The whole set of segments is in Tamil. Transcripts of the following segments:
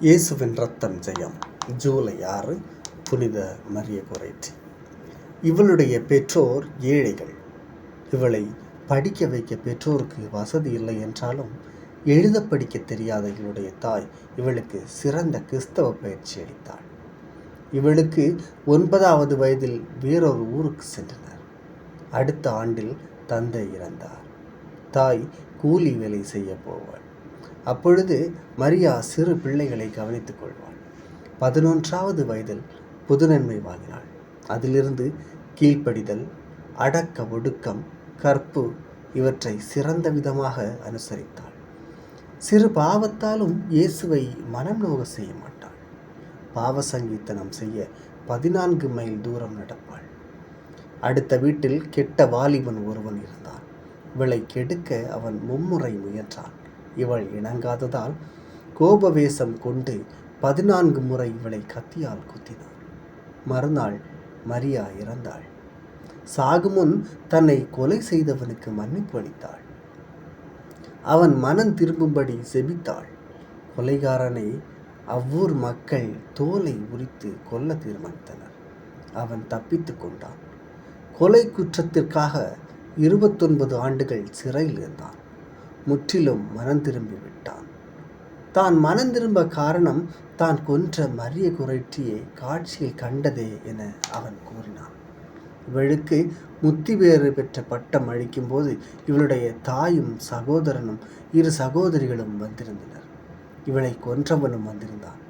இயேசுவின் ரத்தம் ஜெயம். ஜூலை ஆறு புனித மரிய குறைச்சி இவளுடைய பெற்றோர் ஏழைகள். இவளை படிக்க வைக்க பெற்றோருக்கு வசதி இல்லை என்றாலும் எழுத படிக்க தெரியாத இவளுடைய தாய் இவளுக்கு சிறந்த கிறிஸ்தவ பயிற்சி அளித்தாள். இவளுக்கு ஒன்பதாவது வயதில் வேறொரு ஊருக்கு சென்றனர். அடுத்த ஆண்டில் தந்தை இறந்தார். தாய் கூலி வேலை செய்ய போவாள். அப்பொழுது மரியா சிறு பிள்ளைகளை கவனித்துக் கொள்வாள். பதினொன்றாவது வயதில் புதுநன்மை வாங்கினாள். அதிலிருந்து கீழ்ப்படிதல் அடக்க ஒடுக்கம் கற்பு இவற்றை சிறந்த விதமாக அனுசரித்தாள். சிறு பாவத்தாலும் இயேசுவை மனம் நோக செய்ய மாட்டாள். பாவ சங்கீத்தனம் செய்ய பதினான்கு மைல் தூரம் நடப்பாள். அடுத்த வீட்டில் கெட்ட வாலிபன் ஒருவன் இருந்தான். இவளை கெடுக்க அவன் மும்முறை முயன்றான். இவள் இணங்காததால் கோபவேசம் கொண்டு பதினான்கு முறை இவளை கத்தியால் குத்தினான் மறுநாள் மரியா இறந்தாள். சாகுமுன் தன்னை கொலை செய்தவனுக்கு மன்னிப்பு அளித்தாள். அவன் மனம் திரும்பும்படி செபித்தாள். கொலைகாரனை அவ்வூர் மக்கள் தோலை உரித்து கொல்ல தீர்மானித்தனர். அவன் தப்பித்து கொண்டான். கொலை குற்றத்திற்காக இருபத்தொன்பது ஆண்டுகள் சிறையில் இருந்தான். முற்றிலும் மனம் திரும்பி விட்டான் தான் மனம் திரும்ப காரணம் தான் கொன்ற மரிய குரட்டியை காட்சியில் கண்டதே என அவன் கூறினான். இவளுக்கு முத்தி வேறு பெற்ற பட்டம் அளிக்கும்போது இவளுடைய தாயும் சகோதரனும் இரு சகோதரிகளும் வந்திருந்தனர். இவளை கொன்றவனும் வந்திருந்தான்.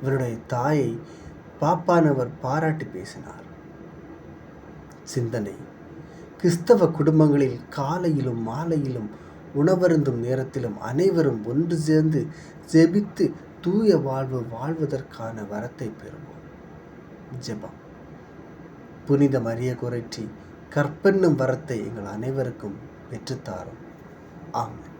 இவளுடைய தாயை பாப்பானவர் பாராட்டி பேசினார். சிந்தனை. கிறிஸ்தவ குடும்பங்களில் காலையிலும் மாலையிலும் உணவருந்தும் நேரத்திலும் அனைவரும் ஒன்று சேர்ந்து ஜெபித்து தூய வாழ்வு வாழ்வதற்கான வரத்தை பெறுவோம். ஜெபம். புனித மரிய குறைச்சி கற்பெண்ணும் வரத்தை எங்கள் அனைவருக்கும் பெற்றுத்தாரும் ஆமாம்